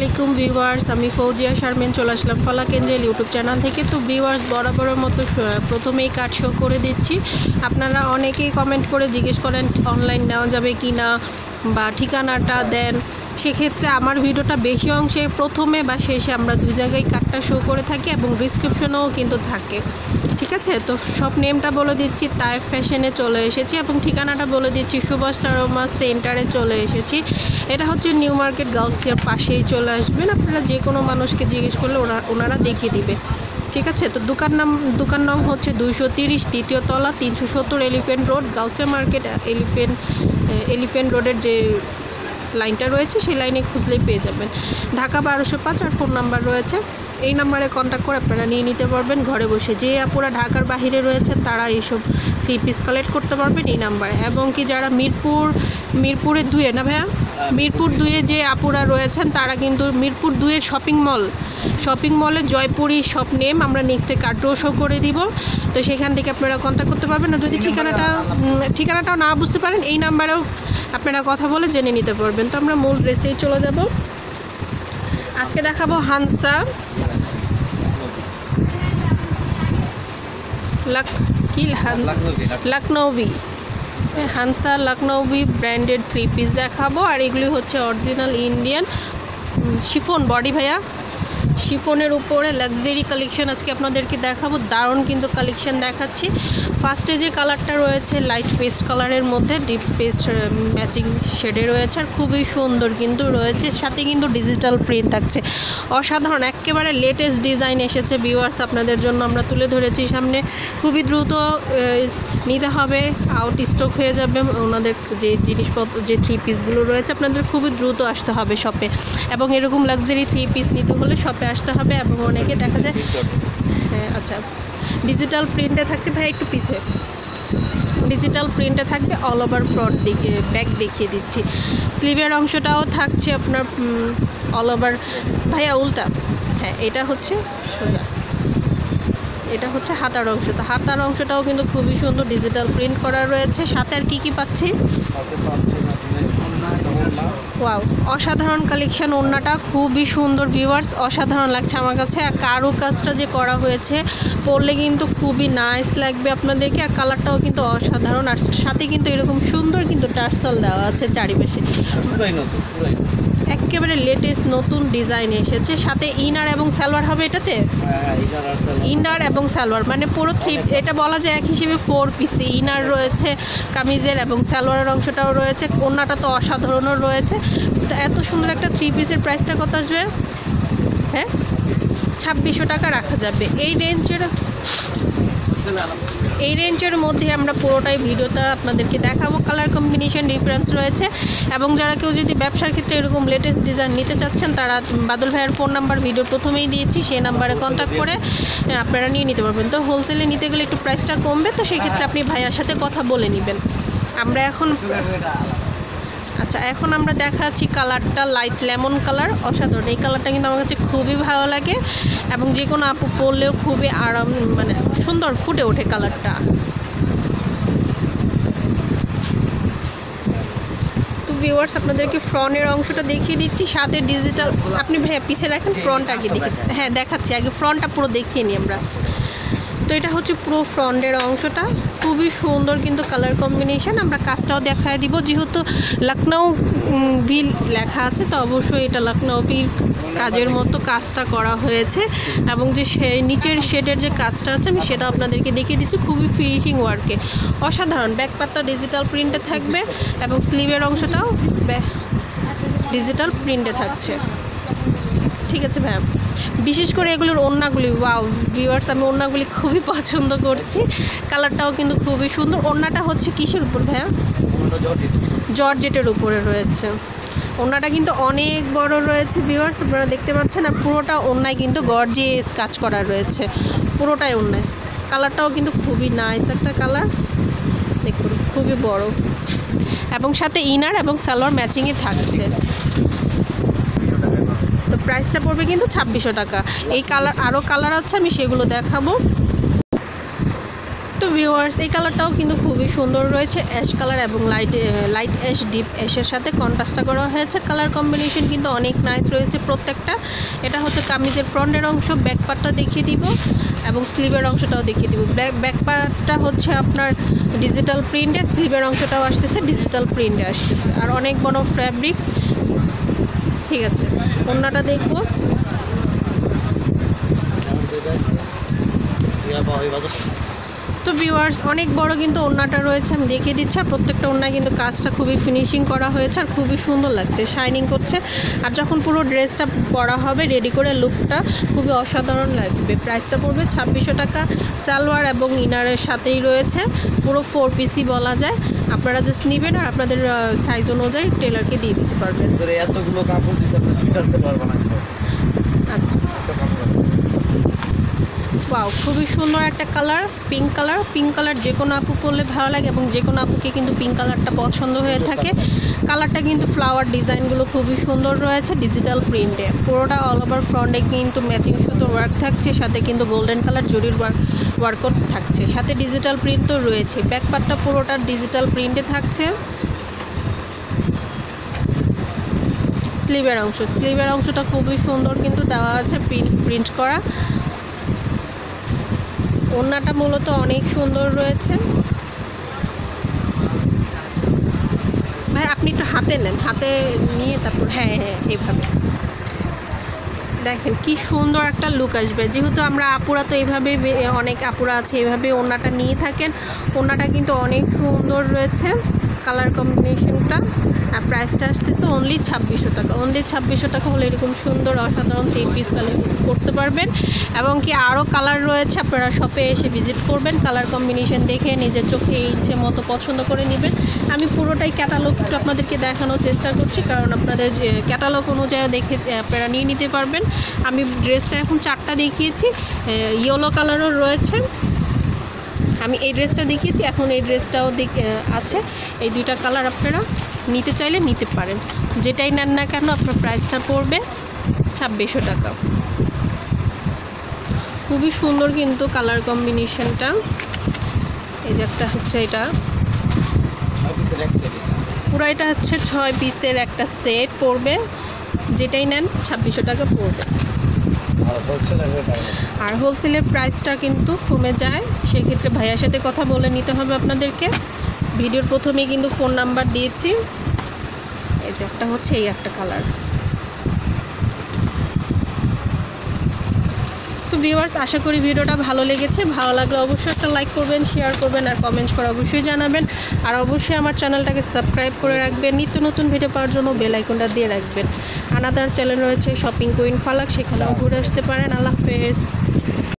আলাইকুম ভিউয়ার্স, আমি ফৌজিয়া শারমিন চলে আসলাম ফলা ইউটিউব চ্যানেল থেকে। তো ভিউয়ার্স, বরাবরের মতো প্রথমেই কাট শো করে দিচ্ছি। আপনারা অনেকেই কমেন্ট করে জিজ্ঞেস করেন অনলাইন নেওয়া যাবে কি না বা ঠিকানাটা দেন। সেক্ষেত্রে আমার ভিডিওটা বেশি অংশে প্রথমে বা শেষে আমরা দুই জায়গায় কার্ডটা শো করে থাকি এবং ডিসক্রিপশনেও কিন্তু থাকে। ঠিক আছে? তো সব নেমটা বলে দিচ্ছি তাইফ ফ্যাশনে চলে এসেছি এবং ঠিকানাটা বলে দিচ্ছি, সুভাষ তারমা সেন্টারে চলে এসেছি। এটা হচ্ছে নিউ মার্কেট গাউসিয়ার পাশেই চলে আসবেন। আপনারা যে কোনো মানুষকে জিজ্ঞেস করলে ওনারা দেখিয়ে দিবে। ঠিক আছে? তো দোকান নাম দোকান নাম হচ্ছে দুইশো তিরিশ, দ্বিতীয় তলা, তিনশো সত্তর elephant road Gausia market elephant elephant রোডের যে লাইনটা রয়েছে, সেই লাইনে খুঁজলেই পেয়ে যাবেন। ঢাকা বারোশো পাঁচ, আর ফোন নাম্বার রয়েছে। এই নাম্বারে কন্ট্যাক্ট করে আপনারা নিয়ে নিতে পারবেন, ঘরে বসে যে আপুরা ঢাকার বাহিরে রয়েছেন, তারা এইসব থ্রি পিস কালেক্ট করতে পারবেন এই নাম্বারে। এবং কি যারা মিরপুর, মিরপুরের দুয়ে না ভাইয়া? মিরপুর দুয়ে যে আপুরা রয়েছেন তারা কিন্তু মিরপুর দুয়ের শপিং মল শপিং মলে জয়পুরি শপ নেম আমরা নেক্সটে কার্ডও শো করে দিব। তো সেখান থেকে আপনারা কন্ট্যাক্ট করতে পারবেন। আর যদি ঠিকানাটা ঠিকানাটাও না বুঝতে পারেন এই নাম্বারেও আপনারা কথা বলে জেনে নিতে পারবেন। তো আমরা মূল ড্রেসেই চলে যাব। আজকে দেখাবো হানসা লাক কি? হান- Lucknowi Hansa Lucknowi branded three piece দেখাবো। আর এগুলি হচ্ছে অরিজিনাল ইন্ডিয়ান শিফন বডি ভাইয়া। শিফনের উপরে লাক্সারি কালেকশন আজকে আপনাদেরকে দেখাবো। দারুণ কিন্তু কালেকশন দেখাচ্ছি। ফার্স্টে যে কালারটা রয়েছে লাইট পেস্ট কালারের মধ্যে ডিপ পেস্ট ম্যাচিং শেডে রয়েছে আর খুবই সুন্দর কিন্তু রয়েছে। সাথে কিন্তু ডিজিটাল প্রিন্ট থাকছে। অসাধারণ, একেবারে লেটেস্ট ডিজাইন এসেছে। ভিউয়ার্স আপনাদের জন্য আমরা তুলে ধরেছি সামনে। খুবই দ্রুত নিতে হবে। আউট স্টক হয়ে যাবে। ওনাদের যে জিনিসপত্র, যে থ্রি পিসগুলো রয়েছে, আপনাদের খুবই দ্রুত আসতে হবে শপে এবং এরকম লাক্সারি থ্রি পিস নিতে হলে শপে আসতে হবে এবং অনেকে দেখা যায় হ্যাঁ আচ্ছা। ডিজিটাল প্রিন্টে থাকছে। ভাই, একটু পিছে। ডিজিটাল প্রিন্টে থাকবে অল ওভার ফ্রন্ট দিকে ব্যাক দেখিয়ে দিচ্ছি। স্লিভের অংশটাও থাকছে আপনার অল ওভার ভাইয়া, উল্টা। হ্যাঁ এটা হচ্ছে সোজা। এটা হচ্ছে হাতার অংশ। তো হাতার অংশটাও কিন্তু খুবই সুন্দর ডিজিটাল প্রিন্ট করা রয়েছে। সাথে আর কী কী পাচ্ছি ওয়াও অসাধারণ কালেকশন ওড়নাটা খুবই সুন্দর ভিউয়ার্স অসাধারণ লাগছে আমার কাছে। আর কারু কাজটা যে করা হয়েছে পরলে কিন্তু খুবই নাইস লাগবে আপনাদেরকে। আর কালারটাও কিন্তু অসাধারণ আর সাথে কিন্তু এরকম সুন্দর কিন্তু টার্সল দেওয়া আছে চারিপাশে। একেবারে লেটেস্ট নতুন ডিজাইন এসেছে। সাথে ইনার এবং সালোয়ার হবে এটাতে? ইনার এবং সালোয়ার মানে পুরো থ্রি এটা বলা যায় এক হিসেবে ফোর পিসে ইনার রয়েছে কামিজের এবং সালোয়ারের অংশটাও রয়েছে ওড়নাটা তো অসাধারণও রয়েছে। তো এত সুন্দর একটা থ্রি পিসের প্রাইসটা কত আসবে? হ্যাঁ? ছাব্বিশশো টাকা রাখা যাবে। এই রেঞ্জের এই রেঞ্জের মধ্যে আমরা পুরোটাই ভিডিওটা আপনাদেরকে দেখাবো। কালার কম্বিনেশন ডিফারেন্স রয়েছে এবং যারা কেউ যদি ব্যবসার ক্ষেত্রে এরকম লেটেস্ট ডিজাইন নিতে চাচ্ছেন, তারা বাদল ভাইয়ের ফোন নাম্বার ভিডিও প্রথমেই দিয়েছি সেই নাম্বারে কন্ট্যাক্ট করে আপনারা নিয়ে নিতে পারবেন। তো হোলসেলে নিতে গেলে একটু প্রাইসটা কমবে, তো সেক্ষেত্রে আপনি ভাইয়ার সাথে কথা বলে নেবেন। আমরা এখন আচ্ছা এখন আমরা দেখাচ্ছি কালারটা লাইট লেমন কালার অসাধারণ। এই কালারটা কিন্তু আমার কাছে খুবই ভালো লাগে এবং যে কোনো আপু পরলেও খুবই আরাম মানে সুন্দর ফুটে ওঠে কালারটা তো ভিউয়ার্স আপনাদেরকে ফ্রন্টের অংশটা দেখিয়ে দিচ্ছি, সাথে ডিজিটাল আপনি ভাইয়া পিছিয়ে রাখেন ফ্রন্ট আগে দেখে হ্যাঁ দেখাচ্ছি আগে ফ্রন্টটা পুরো দেখিয়ে নিই আমরা। তো এটা হচ্ছে পুরো ফ্রন্টের অংশটা। খুবই সুন্দর কিন্তু কালার কম্বিনেশন আমরা কাজটাও দেখায় দিব। যেহেতু লখনৌ ভিল লেখা আছে, তো অবশ্যই এটা লখনৌ ভিল কাজের মতো কাজটা করা হয়েছে। এবং যে নিচের শেডের যে কাজটা আছে, আমি সেটা আপনাদেরকে দেখিয়ে দিচ্ছি। খুবই ফিনিশিং ওয়ার্কে অসাধারণ। ব্যাকপারটা ডিজিটাল প্রিন্টে থাকবে এবং স্লিভের অংশটাও ডিজিটাল প্রিন্টে থাকছে। ঠিক আছে, ভাইয়া। বিশেষ করে এগুলোর ওড়নাগুলি ওয়াও ভিউয়ার্স আমি ওড়নাগুলি খুবই পছন্দ করছি। কালারটাও কিন্তু খুবই সুন্দর। ওড়নাটা হচ্ছে কিসের উপর ভাইয়া? জর্জেটের। উপরে রয়েছে। ওড়নাটা কিন্তু অনেক বড় রয়েছে ভিউয়ার্স আপনারা দেখতে পাচ্ছেন আর পুরোটা ওড়নায় কিন্তু গর্জিয়াস কাজ করা রয়েছে। পুরোটাই ওড়নায়। কালারটাও কিন্তু খুবই নাইস একটা কালার দেখুন খুবই বড়। এবং সাথে ইনার এবং সালোয়ার ম্যাচিংয়ে থাকছে। প্রাইসটা পড়বে কিন্তু ছাব্বিশশো টাকা। এই কালার আরও কালার আছে, আমি সেগুলো দেখাবো। তো ভিউয়ার্স এই কালারটাও কিন্তু খুবই সুন্দর রয়েছে অ্যাশ কালার এবং লাইট লাইট অ্যাশ ডিপ অ্যাশের সাথে কন্ট্রাস্টটা করা হয়েছে। কালার কম্বিনেশন কিন্তু অনেক নাইস রয়েছে প্রত্যেকটা। এটা হচ্ছে কামিজের ফ্রন্টের অংশ ব্যাক পার্টটা দেখিয়ে দিব এবং স্লিভের অংশটাও দেখিয়ে দিব। ব্যাক ব্যাক পার্টটা হচ্ছে আপনার ডিজিটাল প্রিন্টে স্লিভের অংশটাও আসতেছে ডিজিটাল প্রিন্টে আসতেছে। আর অনেক বড় ফ্যাব্রিক্স ঠিক আছে অন্যটা দেখব। তো ভিউয়ার্স অনেক বড় কিন্তু ওড়নাটা রয়েছে, আমি দেখিয়ে দিচ্ছি। প্রত্যেকটা ওড়নায় কিন্তু কাজটা খুবই ফিনিশিং করা হয়েছে আর খুবই সুন্দর লাগছে শাইনিং করছে। আর যখন পুরো ড্রেসটা পরা হবে রেডি করে লুকটা খুবই অসাধারণ লাগবে। প্রাইসটা পড়বে ছাব্বিশশো টাকা, সালোয়ার এবং ইনারের সাথেই রয়েছে। পুরো ফোর পিসই বলা যায়। আপনারা জাস্ট নেবেন আর আপনাদের সাইজ অনুযায়ী টেলারকে দিয়ে দিতে পারবেন। এতগুলো কাপড় দিচ্ছে বানাইতে আচ্ছা একটা কাজ করেন। ওয়াও খুবই সুন্দর একটা colour pink colour pink colour যে কোনো আপু পরলে ভালো লাগে এবং যে কোনো আপুকে কিন্তু পিঙ্ক কালারটা পছন্দ হয়ে থাকে। কালারটা কিন্তু ফ্লাওয়ার ডিজাইনগুলো খুবই সুন্দর রয়েছে ডিজিটাল প্রিন্টে পুরোটা অল ওভার ফ্রন্টে কিন্তু ম্যাচিং সুতোর ওয়ার্ক থাকছে সাথে কিন্তু গোল্ডেন কালার জরির ওয়ার্ক ওয়ার্কআউট থাকছে। সাথে ডিজিটাল প্রিন্ট তো রয়েছে। ব্যাক পার্টটা পুরোটা ডিজিটাল প্রিন্টে থাকছে। স্লিভের অংশ। স্লিভের অংশটা খুবই সুন্দর কিন্তু দেওয়া আছে প্রিন্ট প্রিন্ট করা। ওড়নাটা মূলত অনেক সুন্দর রয়েছে। ভাই আপনি একটু হাতে নেন হাতে নিয়ে তারপর হ্যাঁ হ্যাঁ এইভাবে। দেখেন কি সুন্দর একটা লুক আসবে। যেহেতু আমরা আপুরা তো এইভাবে অনেক আপুরা আছে এইভাবে ওড়নাটা নিয়ে থাকেন ওড়নাটা কিন্তু অনেক সুন্দর রয়েছে। কালার কম্বিনেশনটা, আর প্রাইসটা আসতেছে অনলি ছাব্বিশশো টাকা। অনলি ছাব্বিশশো টাকা হলে এরকম সুন্দর অসাধারণ থ্রি পিস কালার করতে পারবেন। এবং কি আরও কালার রয়েছে, আপনারা শপে এসে ভিজিট করবেন। কালার কম্বিনেশন দেখে নিজের চোখে ইচ্ছে মতো পছন্দ করে নেবেন। আমি পুরোটাই ক্যাটালগ একটু আপনাদেরকে দেখানোর চেষ্টা করছি, কারণ আপনাদের ক্যাটালগ অনুযায়ী দেখে আপনারা নিয়ে নিতে পারবেন। আমি ড্রেসটা এখন চারটা দেখিয়েছি ইয়েলো কালারও রয়েছে। আমি এই ড্রেসটা দেখিয়েছি, এখন এই ড্রেসটাও আছে। এই দুইটা কালার আপনারা নিতে চাইলে নিতে পারেন। যেটাই নেন না কেন আপনার প্রাইসটা পড়বে ছাব্বিশশো টাকা। খুবই সুন্দর কিন্তু কালার কম্বিনেশনটা। এই যে একটা হচ্ছে এটা। পুরো এটা হচ্ছে ছয় পিসের একটা সেট পড়বে। যেটাই নেন ছাব্বিশশো টাকা পড়বে। আর হোলসেলার প্রাইসটা কিন্তু কমে যায়, সেক্ষেত্রে ভাইয়ার সাথে কথা বলে নিতে হবে আপনাদেরকে। ভিডিওর প্রথমেই কিন্তু ফোন নাম্বার দিয়েছি। এই যে একটা হচ্ছে, এই একটা কালার তো ভিউয়ার্স আশা করি ভিডিওটা ভালো লেগেছে। ভালো লাগলে অবশ্যই একটা লাইক করবেন শেয়ার করবেন আর কমেন্ট করে অবশ্যই জানাবেন। আর অবশ্যই আমার চ্যানেলটাকে সাবস্ক্রাইব করে রাখবেন। নিত্য নতুন ভিডিও পাওয়ার জন্য বেল আইকনটা দিয়ে রাখবেন। আনাদার চ্যানেল রয়েছে শপিং কুইন ফালাক সেখানেও ঘুরে আসতে পারেন। আল্লাহ হাফেজ।